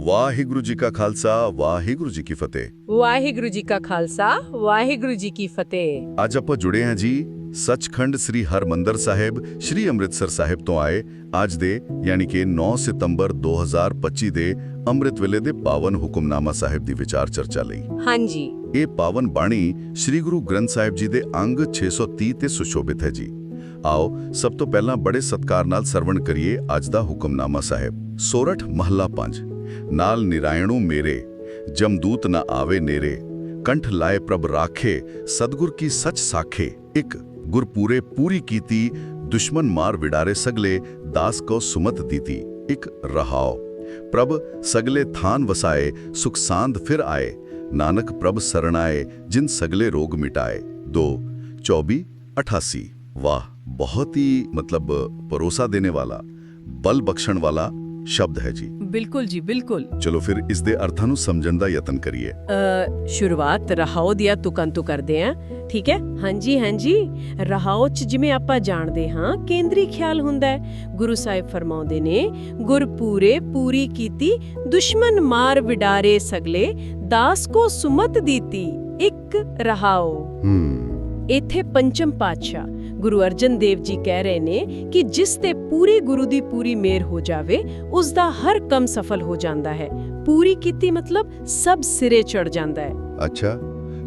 ਵਾਹਿਗੁਰੂ ਜੀ ਕਾ ਖਾਲਸਾ ਵਾਹਿਗੁਰੂ ਜੀ ਕੀ ਫਤਿਹ ਵਾਹਿਗੁਰੂ ਜੀ ਕਾ ਖਾਲਸਾ ਵਾਹਿਗੁਰੂ ਜੀ ਕੀ ਫਤਿਹ ਅੱਜ ਆਪਾਂ ਜੁੜੇ ਹਾਂ ਜੀ ਸੱਚਖੰਡ ਸ੍ਰੀ ਹਰਮੰਦਰ ਸਾਹਿਬ ਸ੍ਰੀ ਅੰਮ੍ਰਿਤਸਰ ਸਾਹਿਬ ਤੋਂ ਆਏ ਅੱਜ ਦੇ ਯਾਨੀ ਕਿ 9 ਸਤੰਬਰ 2025 ਦੇ ਅੰਮ੍ਰਿਤ ਵੇਲੇ ਦੇ ਪਾਵਨ ਹੁਕਮਨਾਮਾ ਸਾਹਿਬ ਦੀ ਵਿਚਾਰ ਚਰਚਾ ਲਈ ਹਾਂਜੀ ਇਹ ਪਾਵਨ ਬਾਣੀ ਸ੍ਰੀ ਗੁਰੂ ਗ੍ਰੰਥ ਸਾਹਿਬ ਜੀ ਦੇ ਅੰਗ 630 ਤੇ ਸੁਸ਼ੋਭਿਤ ਹੈ ਜੀ ਆਓ ਸਭ ਤੋਂ ਪਹਿਲਾਂ ਬੜੇ ਸਤਕਾਰ ਨਾਲ ਸਰਵਣ ਕਰੀਏ ਅੱਜ ਦਾ ਹੁਕਮਨਾਮਾ ਸਾਹਿਬ ਸੋਰਠ ਮਹੱਲਾ 5 ਨਾਲ ਨਿਰਾਇਣੂ ਮੇਰੇ ਜਮਦੂਤ ਨਾ ਆਵੇ ਨੇਰੇ ਕੰਠ ਲਾਏ ਪ੍ਰਭ ਰਾਖੇ ਸਤਗੁਰ ਕੀ ਸੱਚ ਸਾਖੇ ਇੱਕ ਗੁਰਪੂਰੇ ਪੂਰੀ ਕੀਤੀ ਦੁਸ਼ਮਨ ਮਾਰ ਵਿਡਾਰੇ ਸਗਲੇ ਦਾਸ ਕੋ ਸੁਮਤ ਦੀਤੀ ਇੱਕ ਰਹਾਓ ਪ੍ਰਭ ਸਗਲੇ ਥਾਨ ਵਸਾਏ ਸੁਖ ਸਾਂਦ ਫਿਰ ਆਏ ਨਾਨਕ ਪ੍ਰਭ ਸਰਣਾਏ ਜਿਨ ਸਗਲੇ ਰੋਗ ਮਿਟਾਏ 2 24 88 ਵਾਹ ਬਹੁਤ ਹੀ ਮਤਲਬ ਭਰੋਸਾ ਦੇਣੇ ਵਾਲਾ ਬਲ ਬਖਸ਼ਣ ਵਾਲਾ ਸ਼ਬਦ ਹੈ ਜੀ। ਬਿਲਕੁਲ ਜੀ ਬਿਲਕੁਲ। ਚਲੋ ਫਿਰ ਇਸ ਦੇ ਅਰਥਾਂ ਨੂੰ ਸਮਝਣ ਦਾ ਯਤਨ ਕਰੀਏ। ਅ, ਸ਼ੁਰੂਆਤ ਰਹਾਓ ਦੀਆਂ ਤੁਕਾਂ ਤੋਂ ਕਰਦੇ ਆਂ ਠੀਕ ਹੈ? ਹਾਂਜੀ ਹਾਂਜੀ। ਰਹਾਓ ਚ ਜਿਵੇਂ ਆਪਾਂ ਜਾਣਦੇ ਹਾਂ ਕੇਂਦਰੀ ਖਿਆਲ ਹੁੰਦਾ ਹੈ। ਗੁਰੂ ਸਾਹਿਬ ਫਰਮਾਉਂਦੇ ਨੇ ਗੁਰਪੂਰੇ ਪੂਰੀ ਕੀਤੀ ਦੁਸ਼ਮਨ ਮਾਰ ਵਿਡਾਰੇ ਸਗਲੇ ਦਾਸ ਕੋ ਸੁਮਤ ਦੀਤੀ ਇੱਕ ਰਹਾਓ। ਹੂੰ। ਇੱਥੇ ਪੰਚਮ ਪਾਤਸ਼ਾਹ ਗੁਰੂ ਅਰਜਨ ਦੇਵ ਜੀ ਕਹਿ ਰਹੇ ਨੇ ਕਿ ਜਿਸ ਤੇ ਪੂਰੀ ਗੁਰੂ ਦੀ ਪੂਰੀ ਮਿਹਰ ਹੋ ਜਾਵੇ ਉਸ ਦਾ ਹਰ ਕੰਮ ਸਫਲ ਹੋ ਜਾਂਦਾ ਹੈ। ਪੂਰੀ ਕੀਤੀ ਮਤਲਬ ਸਭ ਸਿਰੇ ਚੜ ਜਾਂਦਾ ਹੈ। ਅੱਛਾ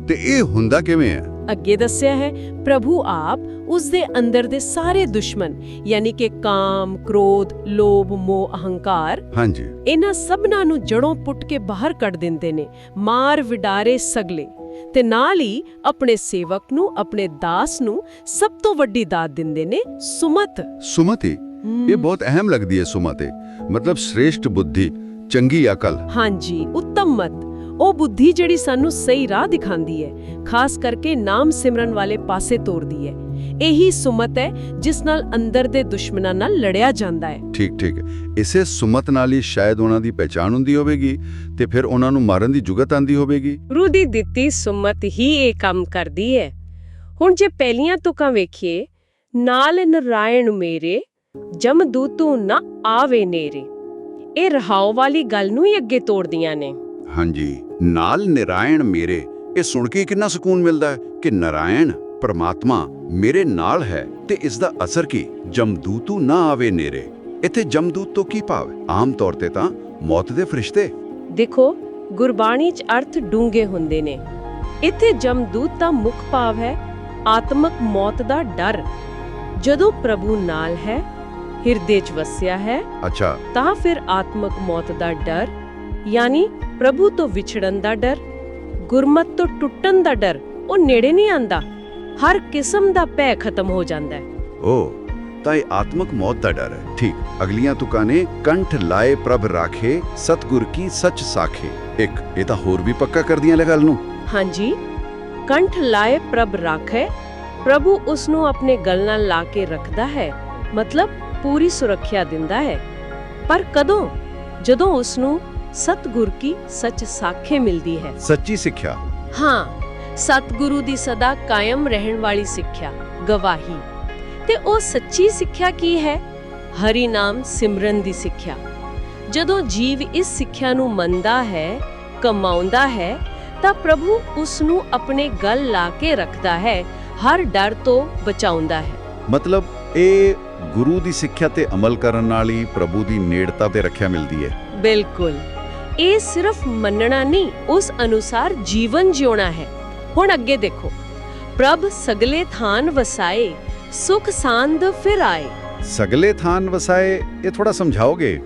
ਤੇ ਇਹ ਹੁੰਦਾ ਕਿਵੇਂ ਹੈ? ਅੱਗੇ ਦੱਸਿਆ ਹੈ ਪ੍ਰਭੂ ਆਪ ਉਸ ਦੇ ਅੰਦਰ ਦੇ ਸਾਰੇ ਦੁਸ਼ਮਨ ਯਾਨੀ ਕਿ ਕਾਮ, ਕ੍ਰੋਧ, ਲੋਭ, ਮੋਹ, ਅਹੰਕਾਰ ਹਾਂਜੀ। ਇਹਨਾਂ ਸਭਨਾਂ ਨੂੰ ਜੜੋਂ ਪੁੱਟ ਕੇ ਬਾਹਰ ਕੱਢ ਦਿੰਦੇ ਨੇ। ਮਾਰ ਵਿਡਾਰੇ ਸਗਲੇ। ਤੇ ਨਾਲ ਹੀ ਆਪਣੇ ਸੇਵਕ ਨੂੰ ਆਪਣੇ ਦਾਸ ਨੂੰ ਸਭ ਤੋਂ ਵੱਡੀ ਦਾਤ ਦਿੰਦੇ ਨੇ ਸੁਮਤ। ਸੁਮਤੀ? ਇਹ ਬਹੁਤ ਅਹਿਮ ਲੱਗਦੀ ਹੈ ਸੁਮਤੀ ਮਤਲਬ ਸ੍ਰੇਸ਼ਟ ਬੁੱਧੀ ਚੰਗੀ ਅਕਲ। ਹਾਂਜੀ ਉੱਤਮ ਮਤ। ਉਹ ਬੁੱਧੀ ਜਿਹੜੀ ਸਾਨੂੰ ਸਹੀ ਰਾਹ ਦਿਖਾਉਂਦੀ ਹੈ ਖਾਸ ਕਰਕੇ ਨਾਮ ਸਿਮਰਨ ਵਾਲੇ ਪਾਸੇ ਤੋਰਦੀ ਹੈ। ਇਹੀ ਸੁਮਤ ਹੈ ਜਿਸ ਨਾਲ ਅੰਦਰ ਦੇ ਦੁਸ਼ਮਣਾਂ ਨਾਲ ਲੜਿਆ ਜਾਂਦਾ ਹੈ। ਠੀਕ ਠੀਕ। ਇਸੇ ਸੁਮਤ ਨਾਲ ਹੀ ਸ਼ਾਇਦ ਉਹਨਾਂ ਦੀ ਪਹਿਚਾਣ ਹੁੰਦੀ ਹੋਵੇਗੀ ਤੇ ਫਿਰ ਉਹਨਾਂ ਨੂੰ ਮਾਰਨ ਦੀ ਜੁਗਤ ਆਂਦੀ ਹੋਵੇਗੀ। ਗੁਰੂ ਦੀ ਦਿੱਤੀ ਸੁਮਤ ਹੀ ਇਹ ਕੰਮ ਕਰਦੀ ਹੈ। ਹੁਣ ਜੇ ਪਹਿਲੀਆਂ ਤੁਕਾਂ ਵੇਖੀਏ ਨਾਲ ਨਰਾਇਣ ਮੇਰੇ ਜਮਦੂਤੂ ਨਾ ਆਵੇ ਨੇਰੇ। ਇਹ ਰਹਾਉ ਵਾਲੀ ਗੱਲ ਨੂੰ ਹੀ ਅੱਗੇ ਤੋੜਦੀਆਂ ਨੇ। ਹਾਂਜੀ ਨਾਲ ਨਿਰਾਇਣ ਮੇਰੇ ਇਹ ਸੁਣ ਕੇ ਕਿੰਨਾ ਸਕੂਨ ਮਿਲਦਾ ਹੈ ਕਿ ਨਾਰਾਇਣ ਪਰਮਾਤਮਾ ਮੇਰੇ ਨਾਲ ਹੈ ਤੇ ਇਸ ਦਾ ਅਸਰ ਕੀ? ਜਮਦੂਤੂ ਨਾ ਆਵੇ ਨੇਰੇ। ਇੱਥੇ ਜਮਦੂਤ ਤੋਂ ਕੀ ਭਾਵ? ਆਮ ਤੌਰ ਤੇ ਤਾਂ ਮੌਤ ਦੇ ਫਰਿਸ਼ਤੇ। ਦੇਖੋ ਗੁਰਬਾਣੀ 'ਚ ਅਰਥ ਡੂੰਘੇ ਹੁੰਦੇ ਨੇ। ਇੱਥੇ ਜਮਦੂਤ ਦਾ ਮੁੱਖ ਭਾਵ ਹੈ ਆਤਮਕ ਮੌਤ ਦਾ ਡਰ। ਜਦੋਂ ਪ੍ਰਭੂ ਨਾਲ ਹੈ ਹਿਰਦੇ 'ਚ ਵਸਿਆ ਹੈ ਅੱਛਾ। ਤਾਂ ਫਿਰ ਆਤਮਕ ਮੌਤ ਦਾ ਡਰ ਯਾਨੀ ਪ੍ਰਭੂ ਤੋਂ ਵਿਛੜਨ ਦਾ ਡਰ ਗੁਰਮਤ ਤੋਂ ਟੁੱਟਣ ਦਾ ਡਰ ਉਹ ਨੇੜੇ ਨਹੀਂ ਆਂਦਾ। ਹਰ ਕਿਸਮ ਦਾ ਭੈ ਖਤਮ ਹੋ ਜਾਂਦਾ ਹੈ। ਓ ਤਾਂ ਇਹ ਆਤਮਕ ਮੌਤ ਦਾ ਡਰ ਹੈ। ਠੀਕ ਅਗਲੀਆਂ ਤੁਕਾਂ ਨੇ ਕੰਠ ਲਾਏ ਪ੍ਰਭ ਰਾਖੇ ਸਤਗੁਰ ਕੀ ਸੱਚ ਸਾਖੇ। ਇੱਕ ਇਹ ਤਾਂ ਹੋਰ ਵੀ ਪੱਕਾ ਕਰਦੀਆਂ ਲੈ ਗੱਲ ਨੂੰ। ਹਾਂਜੀ ਕੰਠ ਲਾਏ ਪ੍ਰਭ ਰਾਖੇ ਪ੍ਰਭੂ ਉਸ ਨੂੰ ਆਪਣੇ ਗਲ ਨਾਲ ਲਾ ਕੇ ਰੱਖਦਾ ਹੈ ਮਤਲਬ ਪੂਰੀ ਸੁਰੱਖਿਆ ਦਿੰਦਾ ਹੈ। ਪਰ ਕਦੋਂ? ਜਦੋਂ ਉਸ ਨੂੰ ਸਤਗੁਰ ਕੀ ਸੱਚ ਸਾਖੇ ਮਿਲਦੀ ਹੈ। ਸੱਚੀ ਸਿੱਖਿਆ? ਹਾਂ ਸਤਿਗੁਰੂ ਦੀ ਸਦਾ ਕਾਇਮ ਰਹਿਣ ਵਾਲੀ ਸਿੱਖਿਆ ਗਵਾਹੀ। ਤੇ ਉਹ ਸੱਚੀ ਸਿੱਖਿਆ ਕੀ ਹੈ? ਹਰੀ ਨਾਮ ਸਿਮਰਨ ਦੀ ਸਿੱਖਿਆ। ਜਦੋਂ ਜੀਵ ਇਸ ਸਿੱਖਿਆ ਨੂੰ ਮੰਨਦਾ ਹੈ ਕਮਾਉਂਦਾ ਹੈ ਤਾਂ ਪ੍ਰਭੂ ਉਸ ਨੂੰ ਆਪਣੇ ਗਲ ਲਾ ਕੇ ਰੱਖਦਾ ਹੈ ਹਰ ਡਰ ਤੋਂ ਬਚਾਉਂਦਾ ਹੈ। ਮਤਲਬ ਇਹ ਗੁਰੂ ਦੀ ਸਿੱਖਿਆ ਤੇ ਅਮਲ ਕਰਨ ਨਾਲ ਹੀ ਪ੍ਰਭੂ ਦੀ ਨੇੜਤਾ ਤੇ ਰੱਖਿਆ ਮਿਲਦੀ ਹੈ। ਬਿਲਕੁਲ। ਇਹ ਸਿਰਫ ਮੰਨਣਾ ਨਹੀਂ ਉਸ ਅਨੁਸਾਰ ਜੀਵਨ ਜਿਉਣਾ ਹੈ। ਹੁਣ ਅੱਗੇ ਦੇਖੋ। ਪ੍ਰਭ ਸਗਲੇ ਥਾਨ ਵਸਾਏ ਸੁਖ ਸਾਂਦ ਫਿਰ ਆਏ। ਸਗਲੇ ਥਾਨ ਵਸਾਏ ਇਹ ਥੋੜਾ ਸਮਝਾਓਗੇ?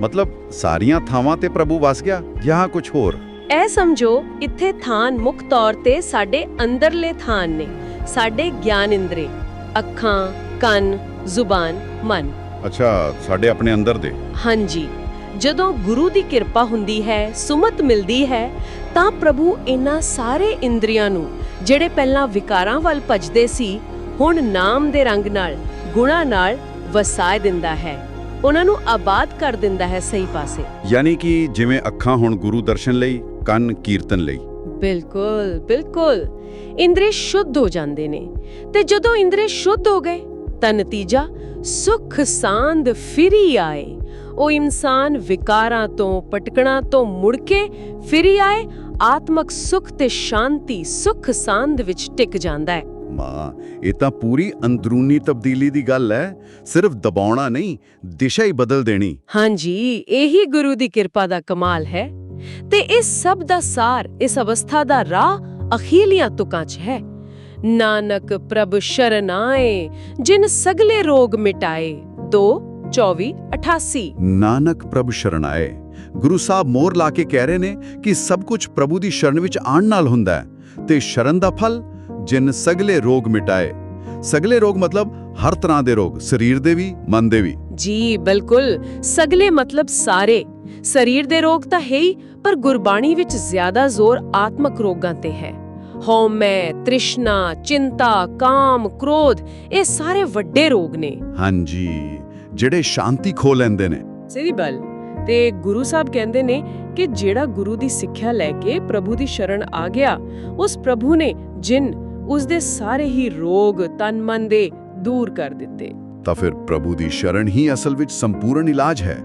ਮਤਲਬ ਸਾਰੀਆਂ ਥਾਵਾਂ ਤੇ ਪ੍ਰਭੂ ਵਸ ਗਿਆ ਜਾਂ ਕੁਝ ਹੋਰ? ਇਹ ਸਮਝੋ ਇੱਥੇ ਥਾਨ ਮੁੱਖ ਤੌਰ ਤੇ ਸਾਡੇ ਅੰਦਰਲੇ ਥਾਨ ਨੇ ਸਾਡੇ ਗਿਆਨ ਇੰਦਰੀ ਅੱਖਾਂ ਕੰਨ ਜ਼ੁਬਾਨ ਮਨ। ਅੱਛਾ ਸਾਡੇ ਆਪਣੇ ਅੰਦਰ ਦੇ। ਹਾਂਜੀ। ਜਦੋਂ ਗੁਰੂ ਦੀ ਕਿਰਪਾ ਹੁੰਦੀ ਹੈ ਸੁਮਤ ਮਿਲਦੀ ਹੈ ਤਾਂ ਪ੍ਰਭੂ ਇਹਨਾਂ ਸਾਰੇ ਇੰਦਰੀਆਂ ਨੂੰ ਜਿਹੜੇ ਪਹਿਲਾਂ ਵਿਕਾਰਾਂ ਵੱਲ ਭਜਦੇ ਸੀ ਹੁਣ ਨਾਮ ਦੇ ਰੰਗ ਨਾਲ ਗੁਣਾ ਨਾਲ ਵਸਾਇ ਦਿੰਦਾ ਹੈ। ਉਹਨਾਂ ਨੂੰ ਆਬਾਦ ਕਰ ਦਿੰਦਾ ਹੈ ਸਹੀ ਪਾਸੇ। ਯਾਨੀ ਕਿ ਜਿਵੇਂ ਅੱਖਾਂ ਹੁਣ ਗੁਰੂ ਦਰਸ਼ਨ ਲਈ ਕੰਨ ਕੀਰਤਨ ਲਈ। ਬਿਲਕੁਲ ਬਿਲਕੁਲ। ਇੰਦਰੀ ਸ਼ੁੱਧ ਹੋ ਜਾਂਦੇ ਨੇ। ਤੇ ਜਦੋਂ ਇੰਦਰੀ ਸ਼ੁੱਧ ਹੋ ਗਏ ਤਾਂ ਨਤੀਜਾ ਸੁਖ ਸਾਂਦ ਫਿਰੀ ਆਏ। ਉਹ ਇਨਸਾਨ ਵਿਕਾਰਾਂ ਤੋਂ ਪਟਕਣਾ ਤੋਂ ਮੁੜ ਕੇ ਫਿਰੀ ਆਏ ਆਤਮਕ ਸੁਖ ਤੇ ਸ਼ਾਂਤੀ ਸੁਖ ਸਾਂਦ ਵਿੱਚ ਟਿਕ ਜਾਂਦਾ ਹੈ। ਮਾਂ ਇਹ ਤਾਂ ਪੂਰੀ ਅੰਦਰੂਨੀ ਤਬਦੀਲੀ ਦੀ ਗੱਲ ਹੈ। ਸਿਰਫ ਦਬਾਉਣਾ ਨਹੀਂ ਦਿਸ਼ਾ ਹੀ ਬਦਲ ਦੇਣੀ। ਹਾਂਜੀ ਇਹੀ ਗੁਰੂ ਦੀ ਕਿਰਪਾ ਦਾ ਕਮਾਲ ਹੈ। ਤੇ ਇਸ ਸਭ ਦਾ ਸਾਰ ਇਸ ਅਵਸਥਾ ਦਾ ਰਾਹ ਅਖੀਲੀਆਂ ਤੁਕਾਂ 'ਚ ਹੈ। ਨਾਨਕ ਪ੍ਰਭ ਸ਼ਰਨਾਏ ਜਿਨ ਸਗਲੇ ਰੋਗ ਮਿਟਾਏ 2 24 88 ਨਾਨਕ ਪ੍ਰਭ ਸ਼ਰਣਾਏ ਗੁਰੂ ਸਾਹਿਬ ਮੋਰ ਲਾ ਕੇ ਕਹਿ ਰਹੇ ਨੇ ਕਿ ਸਭ ਕੁਝ ਪ੍ਰਭੂ ਦੀ ਸ਼ਰਨ ਵਿੱਚ ਆਉਣ ਨਾਲ ਹੁੰਦਾ ਹੈ ਤੇ ਸ਼ਰਨ ਦਾ ਫਲ ਜਿਨ ਸਗਲੇ ਰੋਗ ਮਿਟਾਏ ਸਗਲੇ ਰੋਗ ਮਤਲਬ ਹਰ ਤਰ੍ਹਾਂ ਦੇ ਰੋਗ ਸਰੀਰ ਦੇ ਵੀ ਮਨ ਦੇ ਵੀ ਜੀ ਬਿਲਕੁਲ ਸਗਲੇ ਮਤਲਬ ਸਾਰੇ ਸਰੀਰ ਦੇ ਰੋਗ ਤਾਂ ਹੈ ਹੀ ਪਰ ਗੁਰਬਾਣੀ ਵਿੱਚ ਜ਼ਿਆਦਾ ਜ਼ੋਰ ਆਤਮਕ ਰੋਗਾਂ ਤੇ ਹੈ ਹਉਮੈ ਤ੍ਰਿਸ਼ਨਾ ਚਿੰਤਾ ਕਾਮ ਕ੍ਰੋਧ ਇਹ ਸਾਰੇ ਵੱਡੇ ਰੋਗ ਨੇ ਹਾਂਜੀ ਜਿਹੜੇ ਸ਼ਾਂਤੀ ਖੋ ਲੈਂਦੇ ਨੇ। ਸਹੀ ਬਲ ਤੇ ਗੁਰੂ ਸਾਹਿਬ ਕਹਿੰਦੇ ਨੇ ਕਿ ਜਿਹੜਾ ਗੁਰੂ ਦੀ ਸਿੱਖਿਆ ਲੈ ਕੇ ਪ੍ਰਭੂ ਦੀ ਸ਼ਰਨ ਆ ਗਿਆ ਉਸ ਪ੍ਰਭੂ ਨੇ ਜਿਨ ਉਸ ਦੇ ਸਾਰੇ ਹੀ ਰੋਗ ਤਨ ਮਨ ਦੇ ਦੂਰ ਕਰ ਦਿੱਤੇ। ਤਾਂ ਫਿਰ ਪ੍ਰਭੂ ਦੀ ਸ਼ਰਨ ਹੀ ਅਸਲ ਵਿੱਚ ਸੰਪੂਰਨ ਇਲਾਜ ਹੈ।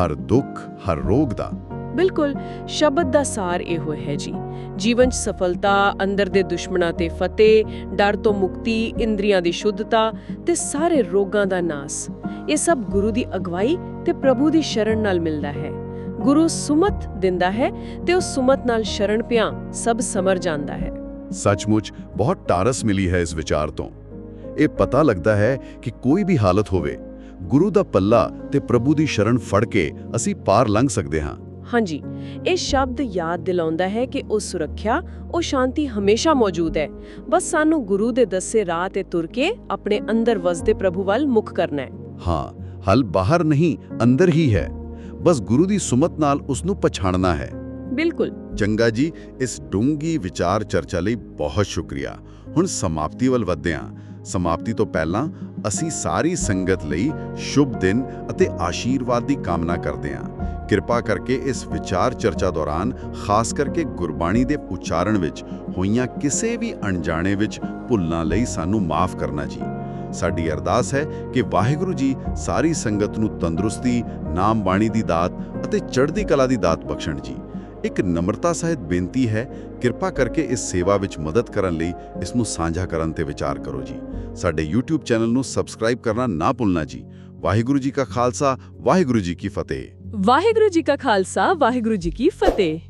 ਹਰ ਦੁੱਖ ਹਰ ਰੋਗ ਦਾ। ਬਿਲਕੁਲ ਸ਼ਬਦ ਦਾ ਸਾਰ ਇਹੋ ਹੈ ਜੀ। ਜੀਵਨ 'ਚ ਸਫਲਤਾ ਅੰਦਰ ਦੇ ਦੁਸ਼ਮਣਾਂ ਤੇ ਫਤਿਹ ਡਰ ਤੋਂ ਮੁਕਤੀ ਇੰਦਰੀਆਂ ਦੀ ਸ਼ੁੱਧਤਾ ਤੇ ਸਾਰੇ ਰੋਗਾਂ ਦਾ ਨਾਸ। ਇਹ ਸਭ ਗੁਰੂ ਦੀ ਅਗਵਾਈ ਤੇ ਪ੍ਰਭੂ ਦੀ ਸ਼ਰਨ ਨਾਲ ਮਿਲਦਾ ਹੈ। ਗੁਰੂ ਸੁਮਤ ਦਿੰਦਾ ਹੈ ਤੇ ਉਸ ਸੁਮਤ ਨਾਲ ਸ਼ਰਨ ਪਿਆ ਸਭ ਸਮਰ ਜਾਂਦਾ ਹੈ। ਸੱਚਮੁੱਚ ਬਹੁਤ ਟਾਰਸ ਮਿਲੀ ਹੈ ਇਸ ਵਿਚਾਰ ਤੋਂ। ਇਹ ਪਤਾ ਲੱਗਦਾ ਹੈ ਕਿ ਕੋਈ ਵੀ ਹਾਲਤ ਹੋਵੇ ਗੁਰੂ ਦਾ ਪੱਲਾ ਤੇ ਪ੍ਰਭੂ ਦੀ ਸ਼ਰਨ ਫੜ ਕੇ ਅਸੀਂ ਪਾਰ ਲੰਘ ਸਕਦੇ ਹਾਂ। ਹਾਂਜੀ ਇਹ ਸ਼ਬਦ ਯਾਦ ਦਿਲਾਉਂਦਾ ਹੈ ਕਿ ਉਹ ਸੁਰੱਖਿਆ ਉਹ ਸ਼ਾਂਤੀ ਹਮੇਸ਼ਾ ਮੌਜੂਦ ਹੈ। ਬਸ ਸਾਨੂੰ ਗੁਰੂ ਦੇ ਦੱਸੇ ਰਾਹ ਤੇ ਤੁਰ ਕੇ ਆਪਣੇ ਅੰਦਰ ਵਸਦੇ ਪ੍ਰਭੂ ਵੱਲ ਮੁਖ ਕਰਨਾ ਹੈ। ਹਾਂ ਹੱਲ ਬਾਹਰ ਨਹੀਂ ਅੰਦਰ ਹੀ ਹੈ। ਬਸ ਗੁਰੂ ਦੀ ਸੁਮਤ ਨਾਲ ਉਸ ਨੂੰ ਪਛਾਣਨਾ ਹੈ। ਬਿਲਕੁਲ। ਚੰਗਾ ਜੀ ਇਸ ਡੂੰਗੀ ਵਿਚਾਰ ਚਰਚਾ ਲਈ ਬਹੁਤ ਸ਼ੁਕਰੀਆ। ਹੁਣ ਸਮਾਪਤੀ ਵੱਲ ਵਧਦੇ ਹਾਂ। ਸਮਾਪਤੀ ਤੋਂ ਪਹਿਲਾਂ ਅਸੀਂ ਸਾਰੀ ਸੰਗਤ ਲਈ ਸ਼ੁਭ ਦਿਨ ਅਤੇ ਆਸ਼ੀਰਵਾਦ ਦੀ ਕਾਮਨਾ ਕਰਦੇ ਹਾਂ। ਕਿਰਪਾ ਕਰਕੇ ਇਸ ਵਿਚਾਰ ਚਰਚਾ ਦੌਰਾਨ ਖਾਸ ਕਰਕੇ ਗੁਰਬਾਣੀ ਦੇ ਉਚਾਰਨ ਵਿੱਚ ਹੋਈਆਂ ਕਿਸੇ ਵੀ ਅਣਜਾਣੇ ਵਿੱਚ ਭੁੱਲਾਂ ਲਈ ਸਾਨੂੰ ਮਾਫ ਕਰਨਾ ਜੀ। ਸਾਡੀ ਅਰਦਾਸ ਹੈ ਕਿ ਵਾਹਿਗੁਰੂ ਜੀ ਸਾਰੀ ਸੰਗਤ ਨੂੰ ਤੰਦਰੁਸਤੀ ਨਾਮ ਬਾਣੀ ਦੀ ਦਾਤ ਅਤੇ ਚੜ੍ਹਦੀ ਕਲਾ ਦੀ ਦਾਤ ਬਖਸ਼ਣ ਜੀ। ਇੱਕ ਨਮਰਤਾ ਸਹਿਤ ਬੇਨਤੀ ਹੈ, ਕਿਰਪਾ ਕਰਕੇ ਇਸ ਸੇਵਾ ਵਿੱਚ ਮਦਦ ਕਰਨ ਲਈ ਇਸ ਨੂੰ ਸਾਂਝਾ ਕਰਨ ਤੇ ਵਿਚਾਰ ਕਰੋ ਜੀ। ਸਾਡੇ YouTube ਚੈਨਲ ਨੂੰ ਸਬਸਕ੍ਰਾਈਬ ਕਰਨਾ ਨਾ ਭੁੱਲਣਾ ਜੀ। ਵਾਹਿਗੁਰੂ ਜੀ ਕਾ ਖਾਲਸਾ, ਵਾਹਿਗੁਰੂ ਜੀ ਕੀ ਫਤਿਹ। ਵਾਹਿਗੁਰੂ ਜੀ ਕਾ ਖਾਲਸਾ, ਵਾਹਿਗੁਰੂ ਜੀ ਕੀ ਫਤਿਹ।